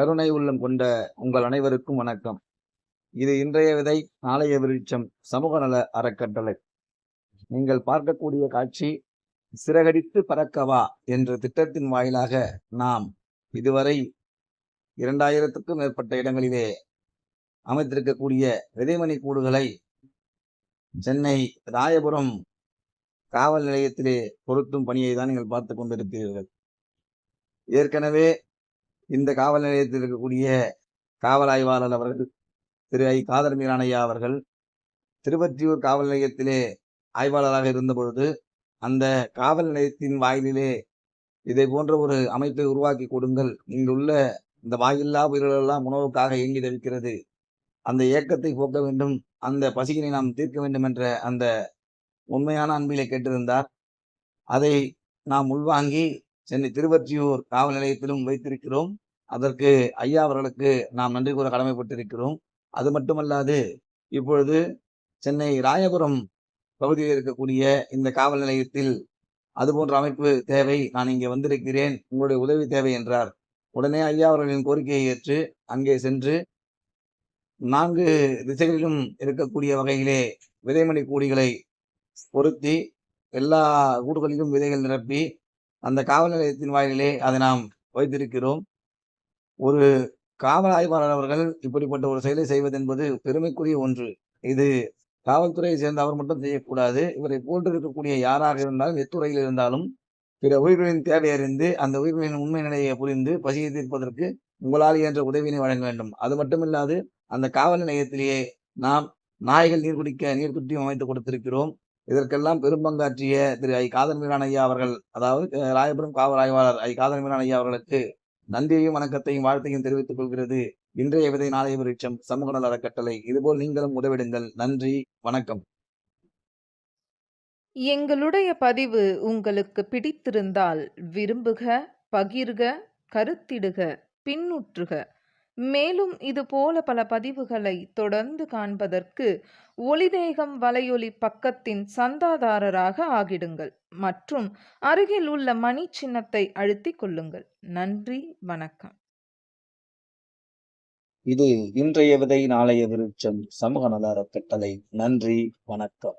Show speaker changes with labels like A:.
A: கருணை உள்ளம் கொண்ட உங்கள் அனைவருக்கும் வணக்கம். இது இன்றைய விதை நாளைய விருட்சம் சமூக நல அறக்கட்டளை. நீங்கள் பார்க்கக்கூடிய காட்சி சிறகடித்து பறக்கவா என்ற திட்டத்தின் வாயிலாக நாம் இதுவரை இரண்டாயிரத்துக்கும் மேற்பட்ட இடங்களிலே அமைத்திருக்கக்கூடிய விதைமணி கூடுகளை சென்னை ராயபுரம் காவல் நிலையத்திலே பொருத்தும் பணியை தான் நீங்கள் பார்த்து கொண்டிருக்கிறீர்கள். ஏற்கனவே இந்த காவல் நிலையத்தில் இருக்கக்கூடிய காவல் ஆய்வாளர் அவர்கள் திரு. ஐ. காதர் மீரானையா அவர்கள் திருவற்றியூர் காவல் நிலையத்திலே ஆய்வாளராக இருந்த பொழுது அந்த காவல் நிலையத்தின் வாயிலிலே இதை போன்ற ஒரு அமைப்பை உருவாக்கி கொடுங்கள். இங்குள்ள இந்த வாயில்லா உயிர்களெல்லாம் உணவுக்காக இயங்கி தவிக்கிறது. அந்த ஏக்கத்தை போக்க வேண்டும். அந்த பசியினை நாம் தீர்க்க வேண்டும் என்ற அந்த உண்மையான அன்பிலே கேட்டிருந்தார். அதை நாம் உள்வாங்கி சென்னை திருவற்றியூர் காவல் நிலையத்திலும் வைத்திருக்கிறோம். அதற்கு ஐயா அவர்களுக்கு நாம் நன்றி கூற கடமைப்பட்டிருக்கிறோம். அது மட்டுமல்லாது இப்பொழுது சென்னை ராயபுரம் பகுதியில் இருக்கக்கூடிய இந்த காவல் நிலையத்தில் அது போன்ற அமைப்பு தேவை. நான் இங்கே வந்திருக்கிறேன். உங்களுடைய உதவி தேவை என்றார். உடனே ஐயா அவர்களின் கோரிக்கையை ஏற்று அங்கே சென்று நான்கு திசைகளிலும் இருக்கக்கூடிய வகையிலே விதைமணி கூடிகளை பொருத்தி எல்லா கூடுகளிலும் விதைகள் நிரப்பி அந்த காவல் நிலையத்தின் வாயிலே அதை நாம் வைத்திருக்கிறோம். ஒரு காவல் ஆய்வாளர் அவர்கள் இப்படிப்பட்ட ஒரு செயலை செய்வது என்பது பெருமைக்குரிய ஒன்று. இது காவல்துறையை சேர்ந்த அவர் மட்டும் செய்யக்கூடாது. இவரை போன்று இருக்கக்கூடிய யாராக இருந்தாலும் எத்துறையில் இருந்தாலும் பிற உயிர்களின் தேவை அறிந்து அந்த உயிர்களின் உண்மை நிலையை புரிந்து பசியை தீர்ப்பதற்கு உங்களால் என்ற உதவியினை வழங்க வேண்டும். அது மட்டுமில்லாது அந்த காவல் நிலையத்திலேயே நாம் நாய்கள் நீர் குடிக்க நீர் குட்டியும் அமைத்து கொடுத்திருக்கிறோம். இதற்கெல்லாம் பெரும்பங்காற்றிய திரு ஐ. காதல் மீரான் ஐயா அவர்கள் அதாவது ராயபுரம் காவல் ஆய்வாளர் ஐ. காதல் மீரான் ஐயா அவர்களுக்கு நன்றியையும் வணக்கத்தையும் வாழ்த்தையும் தெரிவித்துக் கொள்கிறது. இன்றைய விதை நாளைய விருட்சம் சமூக நல அறக்கட்டளை இதுபோல் நீங்களும் உதவிடுங்கள். நன்றி வணக்கம்.
B: எங்களுடைய பதிவு உங்களுக்கு பிடித்திருந்தால் விரும்புக பகிர்க கருத்திடுக பின்னுற்றுக. மேலும் இது போல பல பதிவுகளை தொடர்ந்து காண்பதற்கு ஒளிதேகம் வலையொலி பக்கத்தின் சந்தாதாரராக ஆகிடுங்கள். மற்றும் அருகில் உள்ள மணி சின்னத்தை அழுத்திக் கொள்ளுங்கள். நன்றி வணக்கம்.
A: இது இன்றைய விதை நாளைய விருட்சம் சமூக நல கட்டளை. நன்றி வணக்கம்.